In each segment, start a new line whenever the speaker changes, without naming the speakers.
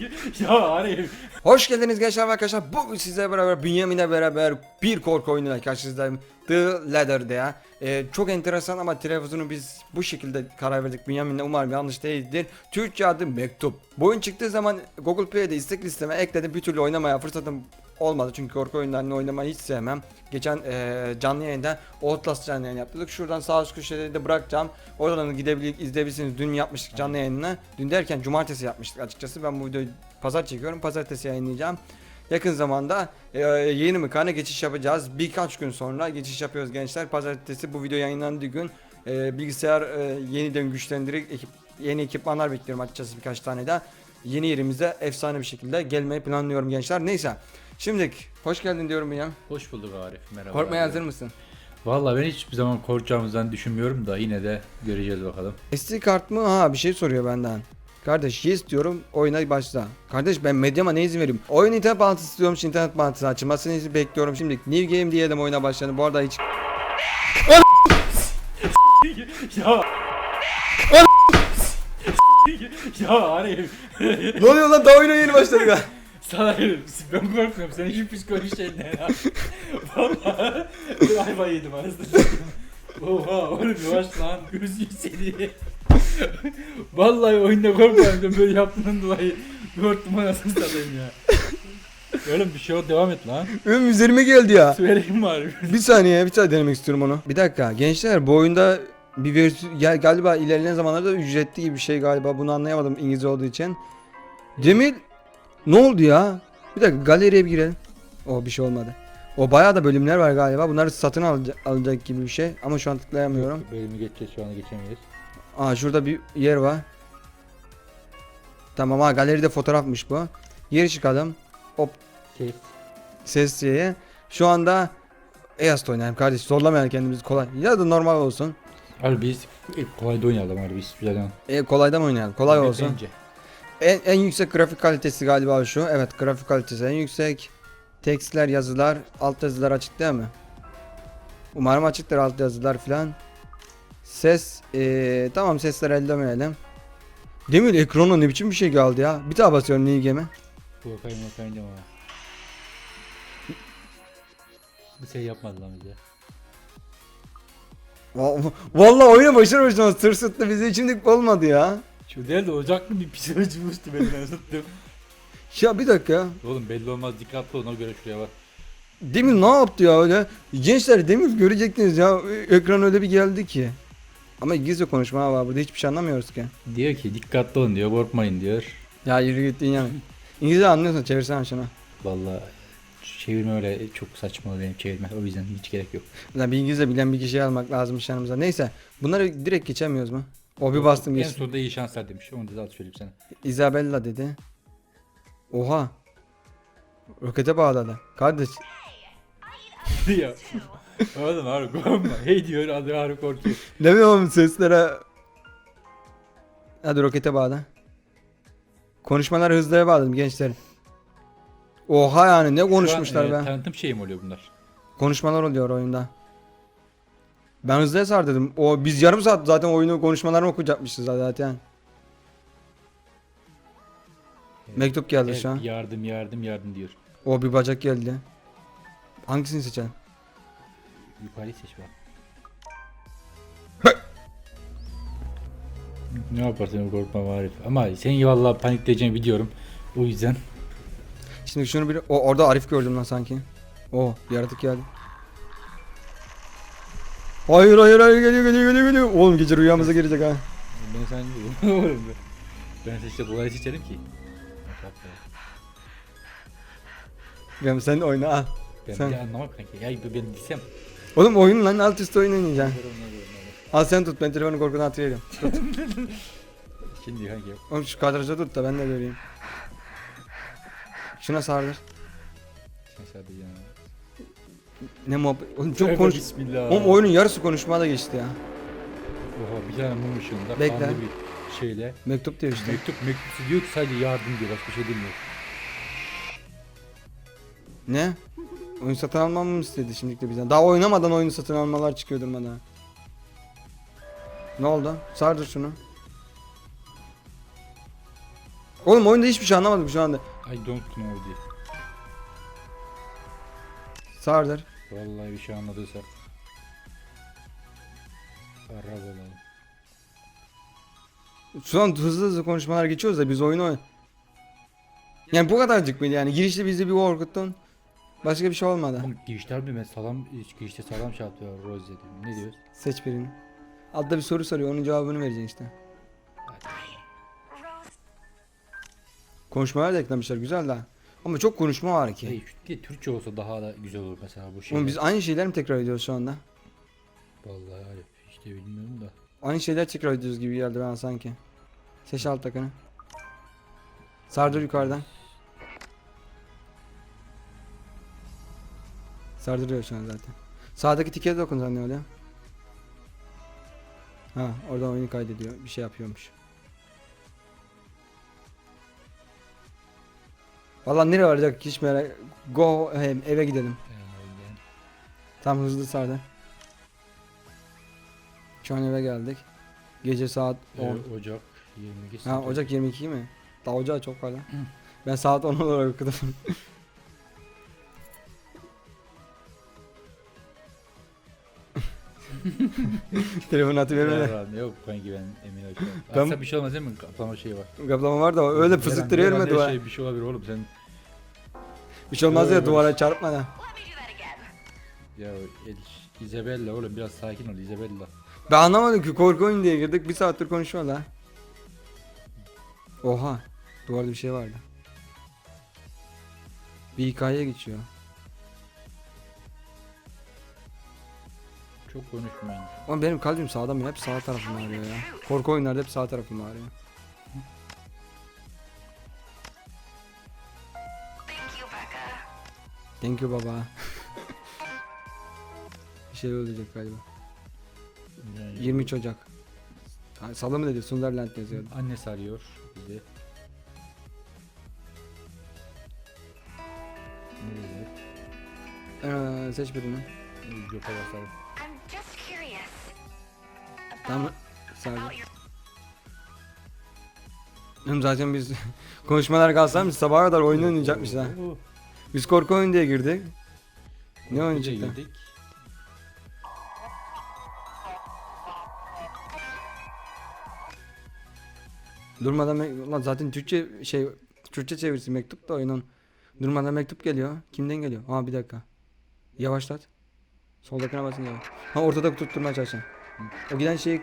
ya Arif.
Hoş geldiniz gençler ve arkadaşlar. Bugün sizlerle beraber Bünyamin'le beraber bir korku oyunuyla karşınızdayım. The Ladder'da ya. Ee, çok enteresan ama televizyon biz bu şekilde karar verdik Bünyamin'le. Umarım yanlış değildir. Türkçe adı Mektup. Bu oyun çıktığı zaman Google Play'de istek listeme ekledim. Bir türlü oynamaya fırsatım olmadı. Çünkü korku oyunlarını oynamayı hiç sevmem. Geçen eee, canlı yayında Outlast canlı yayın yaptık. Şuradan sağ üst köşede de bırakacağım. Oradan gidebilir, izleyebilirsiniz. Dün yapmıştık canlı yayınını. Dün derken cumartesi yapmıştık açıkçası. Ben bu videoyu pazar çekiyorum. Pazartesi yayınlayacağım. Yakın zamanda eee, yeni mekana geçiş yapacağız. Birkaç gün sonra geçiş yapıyoruz gençler. Pazartesi bu video yayınlandığı gün eee, bilgisayar eee, yeniden güçlendirip ekip, yeni ekipmanlar bekliyorum açıkçası birkaç tane daha. Yeni yerimize efsane bir şekilde gelmeyi planlıyorum gençler. Neyse. Şimdi hoş geldin diyorum Bünyamin.
Hoş bulduk Arif. Merhaba.
Korkmaya hazır mısın?
Valla ben hiçbir zaman korkacağımızdan düşünmüyorum da yine de göreceğiz bakalım.
SD kart mı? Ha bir şey soruyor benden. Kardeş yes diyorum oyuna başla. Kardeş ben medyama ne izin vereyim? Oyun internet bağlantısı istiyorum. Şimdi internet bağlantısı açılmasını izin bekliyorum. Şimdi new game diyelim oyuna başlayalım. Bu arada hiç...
ya. Ya Arif.
ne oluyor lan daha oyuna yeni başladık ha.
Sana ben korkmuyorum. Senin şu psikolojik şeyinden ya. Valla. Bir ayva yedim arasında. Oha oğlum yavaş lan. Gözün seni. Vallahi oyunda korkmadım. Böyle yaptığından dolayı korktum anasını satayım ya. Oğlum bir şey o devam et lan.
Benim üzerime geldi ya.
Söyleyeyim bari.
Bir saniye bir saniye denemek istiyorum onu. Bir dakika gençler bu oyunda bir versiyon ya galiba ilerleyen zamanlarda ücretli gibi bir şey galiba bunu anlayamadım İngilizce olduğu için. Cemil ne oldu ya? Bir dakika galeriye bir girelim. O bir şey olmadı. O bayağı da bölümler var galiba. Bunları satın alacak, alacak gibi bir şey ama şu an tıklayamıyorum.
Bölümü geçeceğiz şu anda geçemeyiz.
Aa şurada bir yer var. Tamam ha galeride fotoğrafmış bu. Geri çıkalım. Hop
Şey,
ses diye. Şu anda East oynayalım kardeş. Zorlamayalım kendimizi kolay. Ya da normal olsun.
Abi biz kolay da oynayalım abi biz güzel
E, kolaydan oynayalım. Kolay olsun.
Bence.
En, en yüksek grafik kalitesi galiba şu. Evet grafik kalitesi en yüksek. Tekstler, yazılar, alt yazılar açık değil mi? Umarım açıktır alt yazılar filan. Ses, eee, tamam sesler ellemeyelim. Demir ekrana ne biçim bir şey geldi ya. Bir daha basıyorum New Game'e.
Korkayım korkayım deme ama. Bir şey yapmadı lan bize.
Va- Vallahi oyuna başar başlamaz tırsıttı bizi içimdik olmadı ya.
Şu değil de ocaklı bir psikoloji buluştu beni ben sıktım.
Ya bir dakika.
Oğlum belli olmaz dikkatli ona göre şuraya bak.
Demir ne yaptı ya öyle? Gençler Demir görecektiniz ya. Ekran öyle bir geldi ki. Ama İngilizce konuşma var burada hiçbir şey anlamıyoruz ki.
Diyor ki dikkatli olun diyor korkmayın diyor.
Ya yürü git yani. İngilizce anlıyorsan çevirsene şunu.
Vallahi çevirme öyle çok saçma benim çevirme o yüzden hiç gerek yok.
Lan bir İngilizce bilen bir kişiyi almak lazım yanımıza. Neyse bunları direkt geçemiyoruz mu? O bir bastım
En
geçtim.
sonunda iyi şanslar demiş onu da zaten söyleyeyim sana.
Isabella dedi. Oha. Rokete bağladı. Kardeş.
diyor. Oğlum abi korkma. Hey diyor adı ağrı korkuyor.
Ne bileyim seslere. Hadi rokete bağla. Konuşmaları hızlıya bağladım gençler. Oha yani ne konuşmuşlar
Şu an, e,
be.
Tanıtım şeyi mi oluyor bunlar?
Konuşmalar oluyor oyunda. Ben hızlıya sar dedim. O biz yarım saat zaten oyunu konuşmalarını okuyacakmışız zaten. Mektup geldi
Evet,
şu an.
yardım yardım yardım diyor.
O bir bacak geldi. Hangisini seçelim?
Yukarıyı seç bak. ne yaparsın korkma Arif. Ama senin vallahi panikleyeceğini biliyorum. O yüzden
Şimdi şunu bir o orada Arif gördüm lan sanki. O yaratık geldi. Hayır hayır hayır geliyor geliyor geliyor geliyor. Oğlum gece rüyamıza girecek ha.
ben sen oğlum ben. Seçte kolayı seçerim ki.
Ben sen oyna al.
Ben
Sen-
bir de anlamak kanki. Ya ben desem.
Oğlum oyun lan alt üst oynayacaksın. Al sen tut ben telefonu korkudan atıyorum.
Şimdi kanki.
Oğlum şu kadraja tut da ben de göreyim. Şuna sardır.
Sadece ya.
Ne muhabbet. Oğlum çok
Tövbe
konuş.
Bismillah.
Oğlum oyunun yarısı konuşmada geçti ya.
Oha bir tane mum ışığında
Bekle.
kanlı bir şeyle.
Mektup diyor işte.
Mektup mektup diyor ki sadece yardım diyor başka bir şey demiyor.
Ne? Oyun satın almamı mı istedi şimdilik de bizden? Daha oynamadan oyunu satın almalar çıkıyordur bana. Ne oldu? Sardır şunu. Oğlum oyunda hiçbir şey anlamadım şu anda.
I don't know diye.
Sardır.
Vallahi bir şey anladıysak. Arap olalım.
Şu an hızlı hızlı konuşmalar geçiyoruz da biz oyunu oyn. Yani bu kadarcık mıydı yani girişte bizi bir korkuttun. Başka bir şey olmadı.
Oğlum girişte harbi ben salam, girişte salam şey yaptı ya Rose dedim. Ne diyoruz?
Seç birini. Altta bir soru soruyor onun cevabını vereceksin işte. Konuşmalar da eklemişler güzel de. Ama çok konuşma var ki.
Hey, diye Türkçe olsa daha da güzel olur mesela bu şey.
Oğlum biz aynı şeyler mi tekrar ediyoruz şu anda?
Vallahi öyle işte bilmiyorum da.
Aynı şeyler tekrar ediyoruz gibi geldi bana sanki. Seç alt takını. Sardır yukarıdan. Sardırıyor şu an zaten. Sağdaki tike dokun ne oluyor? Ha oradan oyunu kaydediyor. Bir şey yapıyormuş. Vallahi nereye varacak hiç merak. Go hem eve gidelim.
Yani öyle.
Tam hızlı sardı. Şu an eve geldik. Gece saat 10.
Ee, Ocak 22
Ha Ocak 22 mi? Daha ocağı çok var lan. ben saat 10 olarak okudum. Telefon atı verme de.
Ya, Yok kanki ben emin ol.
Ben-
Aslında bir şey olmaz değil mi? Kaplama şeyi var.
Kaplama var da öyle
an-
mu duvara?
Şey, bir şey olabilir oğlum sen.
Bir şey olmaz ya duvara çarpma da.
Ya El- Isabella oğlum biraz sakin ol Isabella.
Ben anlamadım ki korku oyunu diye girdik bir saattir konuşuyor la. Oha. Duvarda bir şey vardı. Bir hikaye geçiyor.
Çok konuşmayın.
Ama benim kalbim sağda mı? Hep sağ tarafım ağrıyor ya. Korku oyunlarda hep sağ tarafım ağrıyor. Thank you baba. bir şey olacak galiba.
Yani
23 Ocak. Ha, Salı mı dedi? Sunderland yazıyordu.
Annesi arıyor bizi. Ne dedi?
Ee, seç birini.
Yok basalım.
Tamam. Zaten biz konuşmalar kalsam sabaha kadar oyun oynayacakmışız ha. Biz korku oyunu diye girdik. Ne oynayacaklar? Durmadan me- Ulan zaten Türkçe şey Türkçe çevirisi mektup da oyunun. Durmadan mektup geliyor. Kimden geliyor? Ha bir dakika. Yavaşlat. Soldakine basın yavaş. Ha ortada tutturmaya çalışacağım. O giden şey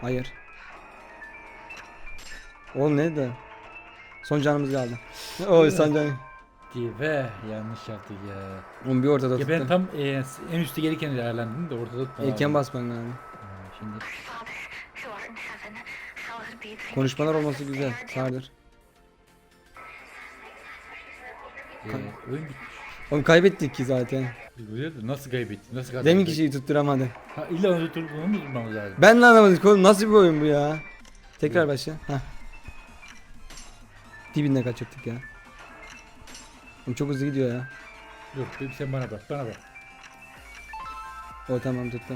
hayır. Oğlum ne de? Son canımız kaldı. Oy son can.
Diye ve yanlış yaptık ya.
Oğlum bir ortada
Ya ben tam e, en üstte gelirken değerlendim de ortada tutmadım.
İlken basman lazım.
Şimdi
Konuşmalar olması güzel. Sardır.
e, oyun bitmiş.
Oğlum kaybettik ki zaten.
De nasıl kaybettin? Nasıl kazandın?
Demin kişiyi tutturamadı.
Ha illa onu tutup onu mu tutmamız lazım?
Ben de anlamadım oğlum nasıl bir oyun bu ya? Tekrar başla. Hah. Dibinde kaçırttık ya. Oğlum çok hızlı gidiyor ya.
Yok bir- sen bana bak bana bak.
O tamam tuttu.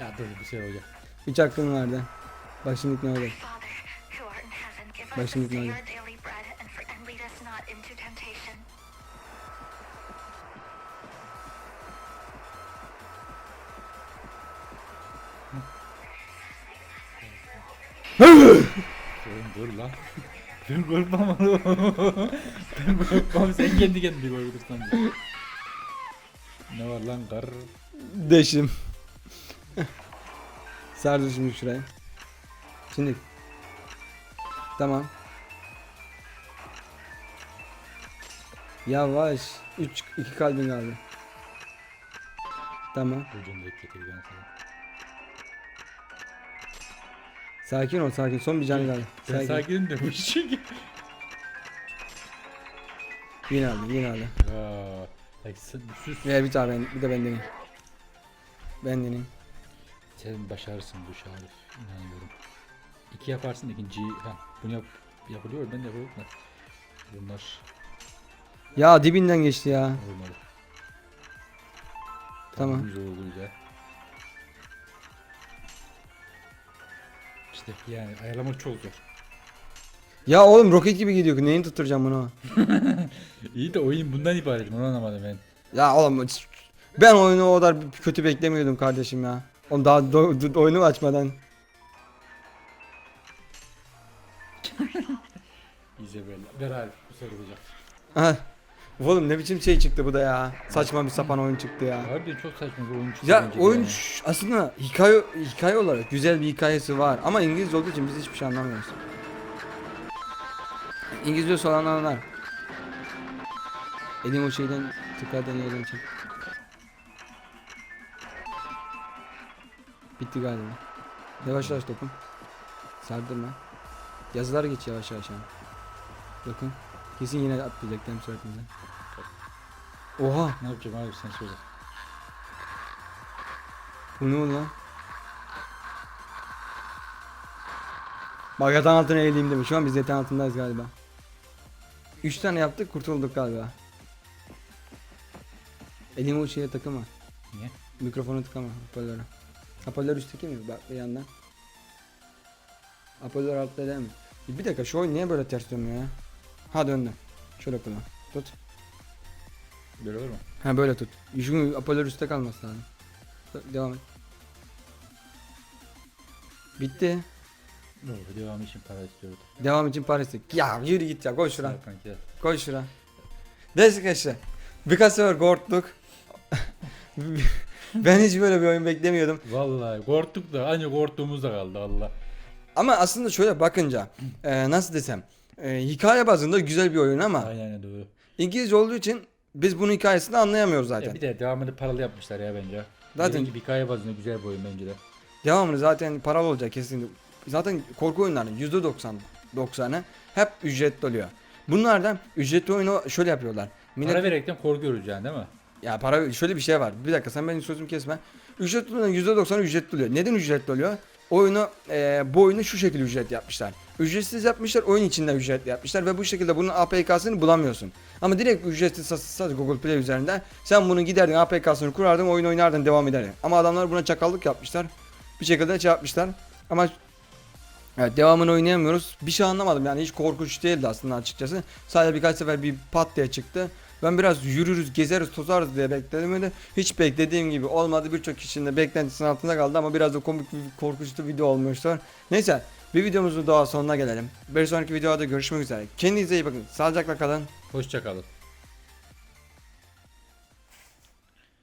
Ya dur bir şey olacak.
Üç hakkın vardı. Bak şimdi ne olacak? Bak şimdi ne olacak?
Dur lan. Ben korkmam ben korkmam sen kendi kendini korkutursan. Ne var lan kar?
Deşim. Sardı şimdi şuraya. Şimdi. Tamam. Yavaş. 3 2 kalbin kaldı. Tamam.
Ucunda ip getir ben
Sakin ol sakin. Son bir canı kaldı.
Ben
Sakin.
sakinim de bu çünkü.
Yine aldı yine aldı.
Aa, bak sen sus.
Ve bir daha ben bir de ben deneyim. Ben deneyim.
Sen başarırsın bu Şarif. İnanıyorum. İki yaparsın ikinciyi. Ha, bunu yap, yapılıyor ben de yapıyorum da. Bunlar
Ya dibinden geçti ya.
olmalı.
Tamam.
Güzel oldu güzel. İşte yani ayarlamak çok zor.
Ya oğlum roket gibi gidiyor. Neyini tutturacağım bunu?
İyi de oyun bundan ibaret mi onu anlamadım ben.
Ya oğlum ben oyunu o kadar kötü beklemiyordum kardeşim ya. Oğlum daha do- do- oyunu açmadan.
İzabella. Ver abi bu sarılacak.
Aha. Oğlum ne biçim şey çıktı bu da ya. Saçma bir sapan oyun çıktı ya.
Harbiden çok saçma bir oyun çıktı
Ya
bence de
oyun
yani.
ş- aslında hikaye hikaye olarak güzel bir hikayesi var ama İngilizce olduğu için biz hiçbir şey anlamıyoruz. İngilizce olan anlar. Elim o şeyden tekrardan yerden çek. Bitti galiba. Yavaş yavaş dokun. Sardırma. Yazılar geç yavaş yavaş yani. Dokun. Kesin yine atlayacak dem. Oha!
Ne yapacağım abi sen söyle.
Bu ne oldu lan? Bak yatağın altına eğileyim demiş. Şu an biz yatağın altındayız galiba. 3 tane yaptık kurtulduk galiba. Elimi o şeye takama.
Niye?
Mikrofonu tıkama hoparlöre. Hoparlör üstteki mi? Bak bir yandan. Hoparlör altta değil mi? Bir dakika şu oyun niye böyle ters dönüyor ya? Ha döndü. Şöyle kullan. Tut.
Böyle olur mu?
Ha böyle tut. Şu hoparlör üstte kalması lazım. Devam et. Bitti.
Ne olur devamı için para istiyordu.
Devam için Paris'te. Ya yürü git ya koy şura.
Ver kanki ya.
Koy şura. Neyse arkadaşlar. Birkaç sefer korktuk. ben hiç böyle bir oyun beklemiyordum.
Vallahi korktuk da ancak korktuğumuz da kaldı Allah.
Ama aslında şöyle bakınca e, nasıl desem e, hikaye bazında güzel bir oyun ama
Aynen aynen doğru.
İngilizce olduğu için biz bunun hikayesini anlayamıyoruz zaten.
Ya bir de devamını paralı yapmışlar ya bence. Zaten- bir hikaye bazında güzel bir oyun bence de.
Devamını zaten paralı olacak kesinlikle. Zaten korku oyunlarının %90 90'ı hep ücretli oluyor. Bunlardan ücretli oyunu şöyle yapıyorlar. Millet
Para verekten korkuyoruz yani değil mi?
Ya para şöyle bir şey var. Bir dakika sen benim sözümü kesme. Ücretli olan %90 ücretli oluyor. Neden ücretli oluyor? Oyunu e, bu oyunu şu şekilde ücret yapmışlar. Ücretsiz yapmışlar, oyun içinde ücretli yapmışlar ve bu şekilde bunun APK'sını bulamıyorsun. Ama direkt ücretsiz satılsa Google Play üzerinden sen bunu giderdin APK'sını kurardın, oyun oynardın, devam ederdin. Ama adamlar buna çakallık yapmışlar. Bir şekilde şey yapmışlar. Ama Evet devamını oynayamıyoruz. Bir şey anlamadım yani hiç korkunç değildi aslında açıkçası. Sadece birkaç sefer bir pat diye çıktı. Ben biraz yürürüz, gezeriz, tozarız diye bekledim de hiç beklediğim gibi olmadı. Birçok kişinin de beklentisinin altında kaldı ama biraz da komik bir korkunçlu video olmuştur. Neyse bir videomuzun daha sonuna gelelim. Bir sonraki videoda görüşmek üzere. Kendinize iyi bakın. Sağlıcakla kalın.
Hoşça kalın.